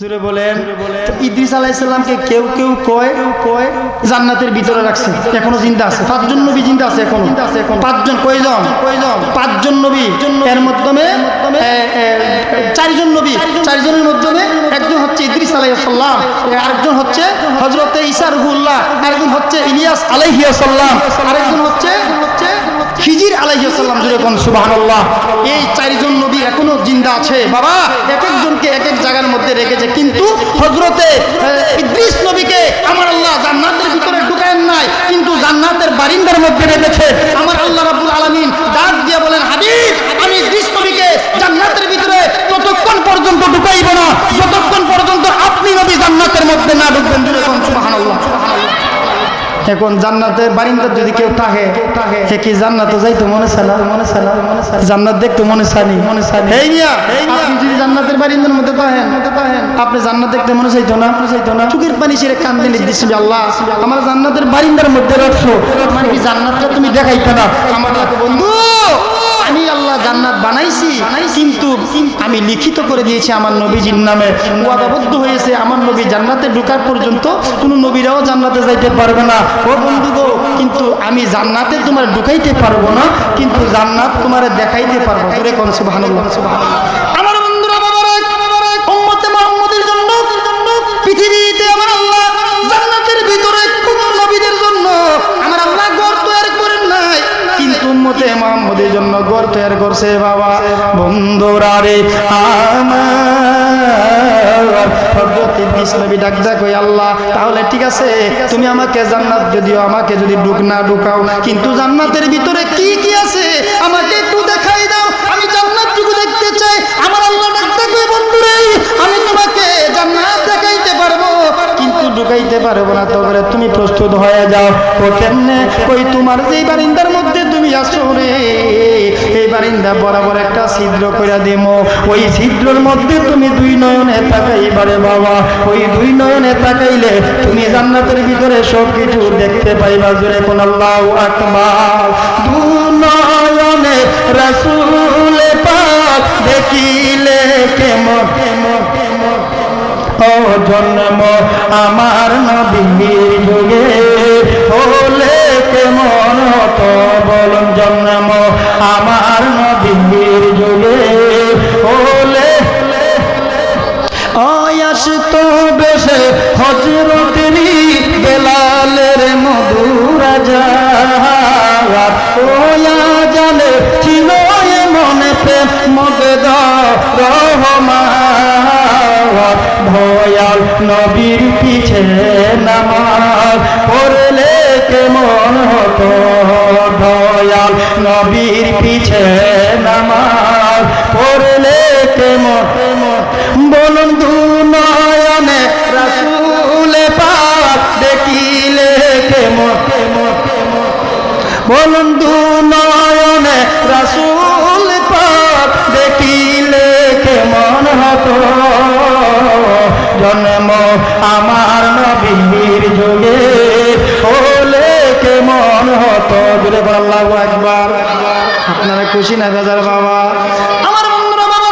জুড়ে বলেন। ইদ্রিস আলাইসাল্লামকে কেউ কেউ কয় কয় জান্নাতের ভিতরে রাখছে। এখনও জিন্দা আছে। পাঁচজন নবী জিন্দা আছে এখনও। পাঁচজন কয়জন? কয়জন পাঁচজন নবী। এর মাধ্যমে চারজন নবী। চারজনের মাধ্যমে একজন হচ্ছে ইদ্রিস আলাইসাল্লাম আরেকজন হচ্ছে হজরতে ইসা রহুল্লাহ আরেকজন হচ্ছে ইলিয়াস আলাইহিয়াসাল্লাম আরেকজন হচ্ছে আলাইসাল্লাম জুড়ে কোন সুবাহান্লাহ এই চারজন নবী এখনও জিন্দা আছে। বাবা এক একজনকে এক এক জায়গার মধ্যে রেখেছে, কিন্তু হজরতে ইদ্রিস নবীকে আমার আল্লাহ জান্নাতের ভিতরে ঢুকায়েন নাই, কিন্তু জান্নাতের বারিন্দার মধ্যে রেখেছে। আমার আল্লাহ রাব্বুল আলামিন ডাক দিয়ে বলেন, হাবিব, আমি ইদ্রিস নবীকে জান্নাতের ভিতরে ততক্ষণ পর্যন্ত ঢুকাইব না, যতক্ষণ পর্যন্ত আপনি নবী জান্নাতের মধ্যে না ঢুকবেন। জুড়ে কোন সুবহানাল্লাহ। এখন জান্নাতের বারিন্দার যদি কেউ থাকে সে কি জান্নাত যাইতো? মনে সালা মনে সালা মনে সালা জান্নাত দেখতো মনে সানি মনে সানি এই মিয়া আপনি যদি জান্নাতের বারিন্দার মধ্যে তাহেন আপনি জান্নাত দেখতে মনে চাইতো না? মনে চাইতো না চুকের পানি ছেড়ে কান্দে নির্দিষ্ট আল্লাহ আমার জান্নাতের বারিন্দার মধ্যে রাখছো মানে কি জান্নাতটা তুমি দেখাইতে না? আমার বন্ধু আমি আল্লাহ জান্নাত বানাইছি কিন্তু আমি লিখিত করে দিয়েছি আমার নবীজির নামে। ওয়াদাবদ্ধ হয়েছে, আমার নবী জান্নাতে ঢুকার পর্যন্ত কোনো নবীরাও জান্নাতে যাইতে পারবে না। ও বন্ধু গো কিন্তু আমি জান্নাতে তোমার ঢুকাইতে পারব না, কিন্তু জান্নাত তোমার দেখাইতে পারব। জোরে কনসু কনসু বন্ধুরা ঘর তৈরি করছে বাবা। বন্ধুরা রে ইদ্রিস ডাক ডাক আল্লাহ। তাহলে ঠিক আছে, তুমি আমাকে জান্নাত যদিও আমাকে যদি ঢুক না কিন্তু জান্নাতের ভিতরে কি কি আছে? আমাকে একটু দেখাই দাও, আমি দেখতে চাই। আমার আল্লাহ ডাক ডাক বন্ধুরে, আমি তোমাকে জান্নাত দেখাইতে পারব, কিন্তু ঢুকাইতে পারব না। তবে তুমি প্রস্তুত হয়ে যাও। ওই তোমার যেই বারিন্দার মধ্যে তুমি আসো রে। এই বরাবর একটা ছিদ্র করে দেবো ওই ছিদ্রের মধ্যে তুমি দুই নয়নে তাকাইবারে বাবা। ওই দুই নয়নে তাকাইলে তুমি জান্নাতের ভিতরে সব কিছু দেখতে পাইবা। জুড়ে কোন আল্লাহ আকবার। দু নয়নে রাসূল পাক দেখিলে কেমন কেমন কেমন। ও জন্ম আমার নবীর যুগে। হলে কেমন বলুন জন্ম আমার নবীর যুগে। ওলে আয়াস তো বেশে হজরতেরই বেলালের মধুরা ওয়া জানে ছিল মনে প্রেম, মগদ রহমান। ভয়াল নবীর পিছে নামাজ পড়লে নবীর পিছে নামাজ পড়লে কেমন? বলুন দু নয়নে রাসুলে পাক দেখিলে কেমন? বলুন খুশি না বেজার বাবা। আমার বন্ধুরা, বাবা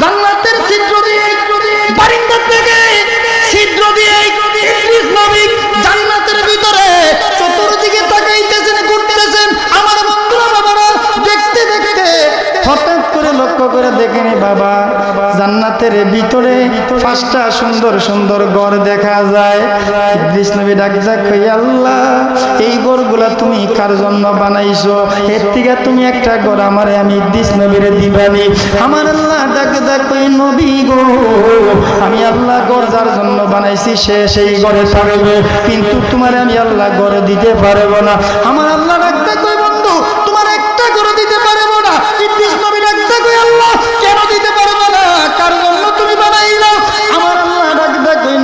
জান্নাতের ছিদ্র দিয়ে, বারিন্দার থেকে ছিদ্র দিয়ে জান্নাতের ভিতরে চতুর্দিকে তাকাইতেছেন, ঘুরতেছেন। আমার বন্ধুরা, বাবারা, দেখতে দেখতে হঠাৎ করে লক্ষ্য করে দেখেনি বাবা। জান্নাতের ভিতরে পাঁচটা সুন্দর সুন্দর ঘর দেখা যায়। ইদ্রিস ডাক যাক আল্লাহ, এই ঘরগুলা তুমি কার জন্য বানাইছো? এর থেকে তুমি একটা ঘর আমারে আমি ইদ্রিস দিবানি। আমার আল্লাহ ডাক ডাক নবী গো, আমি আল্লাহ ঘর যার জন্য বানাইছি, সে সেই গড়ে থাকবে। কিন্তু তোমার আমি আল্লাহ ঘরে দিতে পারব না। আমার আল্লাহ ডাক ডাক বন্ধু, তোমার একটা ঘরে দিতে পারব না। ইদ্রিস ডাক ডাক আল্লাহ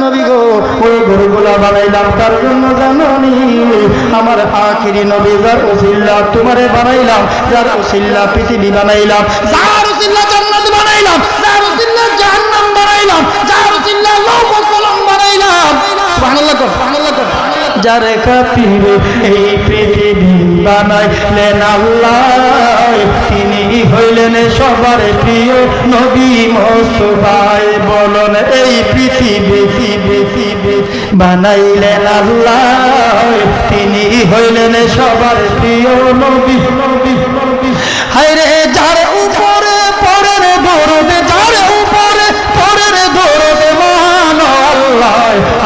নবী গো, ওই গরুগুলা বানাইলাম তার জন্য জাননি। আমার আখিরি নবী যার ওসিল্লা তোমারে বানাইলাম, যার ওসিল্লা পৃথিবী বানাইলাম, যার ওসিল্লা জান্নাত বানাইলাম, যার ওসিল্লা জাহান্নাম বানাইলাম, যার ওসিল্লা লৌহ কলম বানাইলাম। সুবহানাল্লাহ কর কর। যার খাতিরে এই পৃথিবী বানাইলেন আল্লাহ। তিনি হইলেন সবার প্রিয় নবী মোস্তফায়। বলো এই পৃথিবী পৃথিবী বানাইলেন আল্লাহ। তিনি হইলেন সবার প্রিয় নবী হায়রে যার উপরে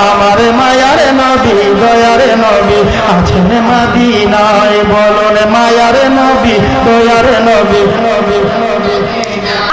আমার মায়ার নবী দয়ার নবী আছেন মাদিনায়। বলন মায়ার নবী দয়ার নবী নবী আমার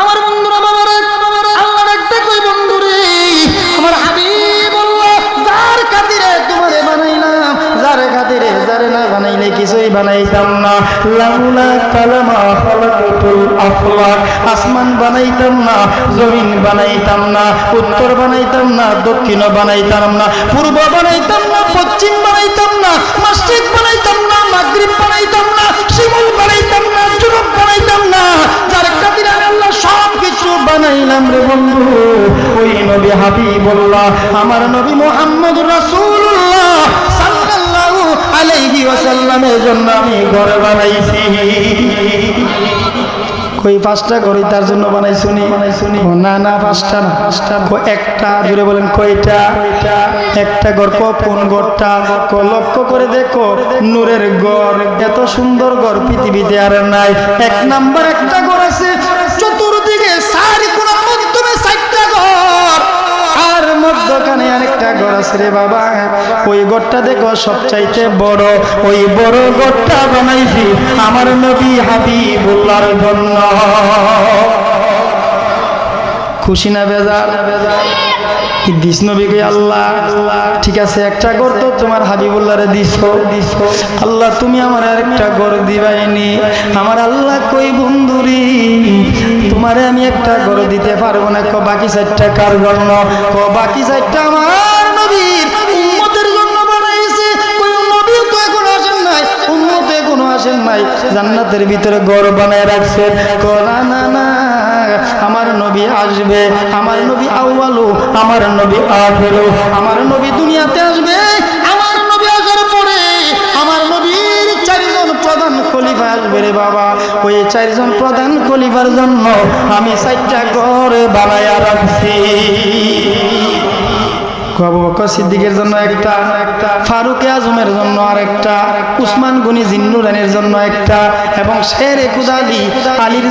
কিছুই বানাইতাম না। লাউলা কালামা খালাকাতুল আফলাক। আসমান বানাইতাম না, জমিন বানাইতাম না, উত্তর বানাইতাম না, দক্ষিণ বানাইতাম না, পূর্ব বানাইতাম না, পশ্চিম বানাইতাম না, মসজিদ বানাইতাম না, মাগরিব বানাইতাম না, শিমুল বানাইতাম না জুনুব বানাইতাম না। যার খাতিরে আল্লাহ সব কিছু বানাইলাম রে বন্ধু। ওই নবী হাবিবুল্লাহ, আমার নবী মোহাম্মদ সাল্লাল্লাহু আলাইহি ওয়াসাল্লামের জন্য আমি ঘর বানাইছি। কই, পাঁচটা তার জন্য না না, পাঁচটা না। পাঁচটা একটা জুড়ে বলেন, কয়টা? একটা ঘর কোন ঘরটা? লক্ষ্য করে দেখো, নূরের ঘর, এত সুন্দর ঘর পৃথিবীতে আর নাই। এক নাম্বার একটা ঘর আছে, চতুর্দিকে সারি আর মধ্যখানে আরেকটা ঘর আছে রে বাবা। ওই ঘরটা দেখো সবচাইতে বড়। ওই বড় ঘরটা বানাইছি আমার নবী হাবিবুল্লাহর জন্য। খুশি না বেজার? দিস নবীকে আল্লাহ? ঠিক আছে, একটা ঘর তো তোমার হাবিবুল্লাহরে দিস দিস আল্লাহ, তুমি আমার আরেকটা ঘর দিবাইনি। আমার আল্লাহ কই বন্ধুরি? তোমারে আমি একটা ঘর দিতে পারব না, ক বাকি চারটা কার জন্য? ক বাকি চারটা আমার নবীর উম্মতের জন্য বানাইছে। কই নবী তো এখন আসেন নাই, উম্মত কোনো আসেন নাই, জান্নাতের ভিতরে ঘর বানায় রাখছে ক না না না, আমার নবী আসবে, আমার নবী আউয়ালু, আমার নবী আখেরু, আমার নবী দুনিয়াতে আসবে। চারজন প্রধান খলিফার জন্য আমি চারটা ঘর বানায় রাখছি। আবু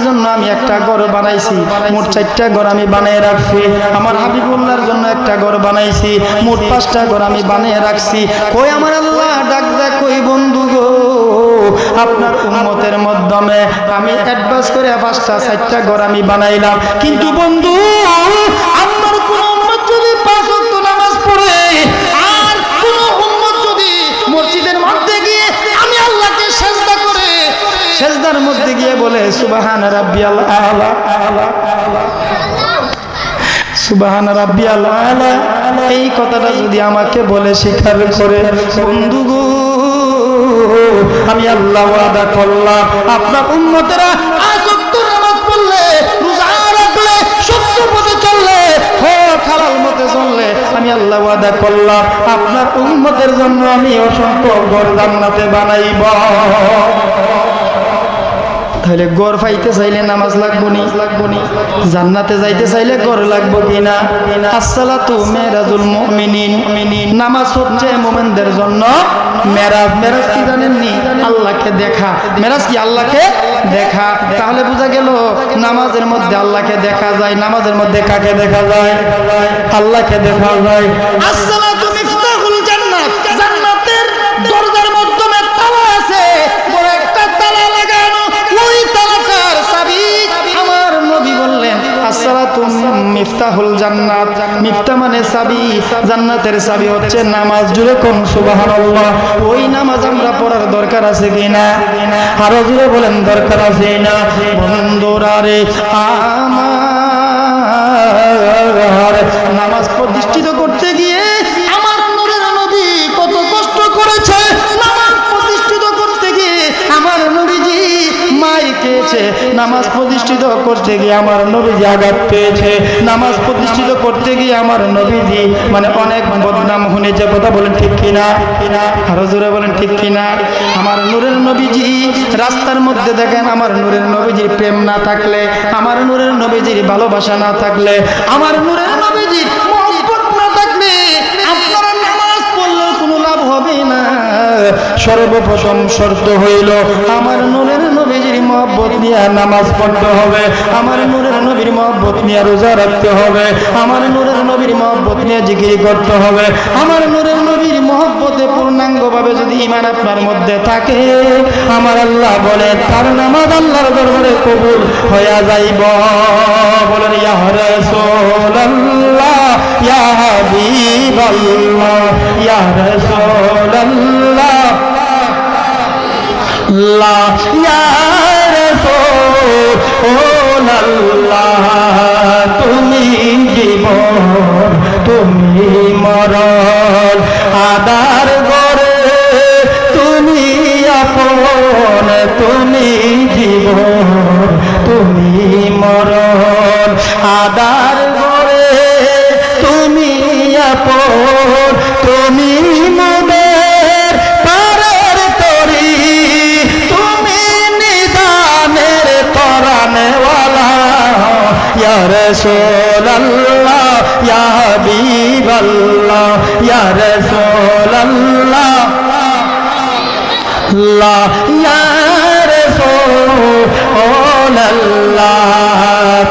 জন্য আমি একটা বানাইছি। চারটা আমি জন্য একটা বানাইছি। পাঁচটা আমি আমার আল্লাহ বন্ধু আপনার উম্মতের মাধ্যমে আমি পাঁচটা, চারটা ঘর আমি বানাইলাম। কিন্তু বন্ধু, আমার কোন সেজদার মধ্যে গিয়ে বলে, সুবাহান রাব্বিয়াল আলা আলা সুবাহান রাব্বিয়াল আলা। এই কথাটা যদি আমাকে বলে স্বীকার করে, বন্ধু গো, আমি আল্লাহ ওয়াদা করলাম। আপনার উন্মতেরা আসক্ত নামাজ পড়লে, রোজা রাখলে, সত্য পথে চললে খালাল মতে চললে, আমি আল্লাহ ওয়াদা করলাম। আপনার উন্মতের জন্য আমি অসংখ্য গর জান্নাতে বানাইব। তাহলে গড় পাইতে চাইলে নামাজ লাগবো নি? লাগবো নি জান্নাতে যাইতে চাইলে গড় লাগবো কিনা আসসালাতু মেরাজুল মুমিনিন। নামাজ হচ্ছে মুমিনদের জন্য মেরাজ। মেরাজ কি জানেন নি? আল্লাহকে দেখা। মেরাজ কি আল্লাহকে দেখা? তাহলে বোঝা গেল নামাজের মধ্যে আল্লাহকে দেখা যায়, নামাজের মধ্যে কাকে দেখা যায়? আল্লাহকে দেখা যায়। আসসালাতু মিফতাহুল জান্নাত। জান্নাতের দরজার আসসালাতু মিফতাহুল জান্নাত। মিফতা মানে চাবি জান্নাতের চাবি হচ্ছে নামাজ। জুড়ে কোন সুবহানাল্লাহ। ওই নামাজ আমরা পড়ার দরকার আছে কিনা? আরও জুড়ে বলেন, দরকার আছে না? বন্ধুরা রে, আমার চেয়েছে নামাজ প্রতিষ্ঠিত করতে গিয়ে আমার নবীজি আঘাত পেয়েছে। নামাজ প্রতিষ্ঠিত করতে গিয়ে আমার নবীজি মানে অনেক বদনাম যে কথা বলেন ঠিক কিনা? কিনা আরও জোরে বলেন ঠিক কিনা? আমার নূরের নবীজি, রাস্তার মধ্যে দেখেন আমার নূরের নবীজির প্রেম না থাকলে, আমার নূরের নবীজির ভালোবাসা না থাকলে, আমার নূরের নবীজি সর্বপ্রথম শর্ত হইল, আমার নূরের নবীজির মহব্বত নিয়ে নামাজ পড়তে হবে। আমার নূরের নবীর মহব্বত নিয়ে রোজা রাখতে হবে। আমার নূরের নবীর মহব্বত নিয়ে জিকির করতে হবে। আমার নূরের নবীর মহব্বতে পূর্ণাঙ্গভাবে যদি ইমান আপনার মধ্যে থাকে, আমার আল্লাহ বলে, তার নামাজ আল্লাহর দরবারে কবুল হইয়া যাইব। বলেন, ইয়া রাসূলুল্লাহ, ইয়া হাবিবাল্লাহ, ইয়া লা ইয়া রাসূলুল্লাহ তুমি জীবন, তুমি মরণ। আদার গরে তুমি আপন, তুমি জীবন, তুমি মরণ। আদার গরে তুমি আপন রাসূলুল্লাহ ইয়া হাবিবাল্লাহ, ইয়া রাসূলুল্লাহ লা ইয়া রাসূলুল্লাহ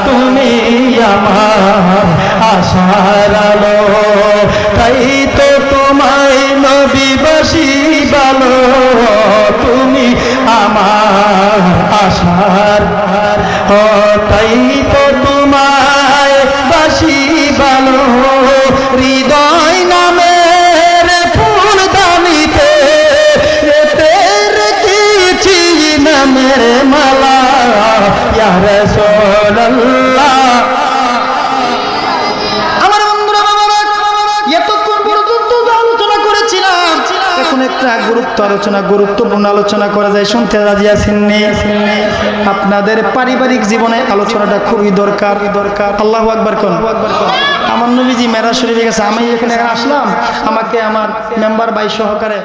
তুমি আমার আশার আলো। তাই তো তোমায় নবী নবীবাসী বলো, তুমি আমার আশার। ও তাই তো আমার এতক্ষণ পর্যন্ত আলোচনা করেছিলাম, এখন একটা গুরুত্ব আলোচনা, গুরুত্বপূর্ণ আলোচনা করা যায়। শুনতে রাজি আছেন নেই আপনাদের পারিবারিক জীবনে আলোচনাটা খুবই দরকার। দরকার আল্লাহ আকবার কোন? আমার নবীজি মেরা শরীফে গেছে আমি এখানে আসলাম, আমাকে আমার মেম্বার বাই সহকারে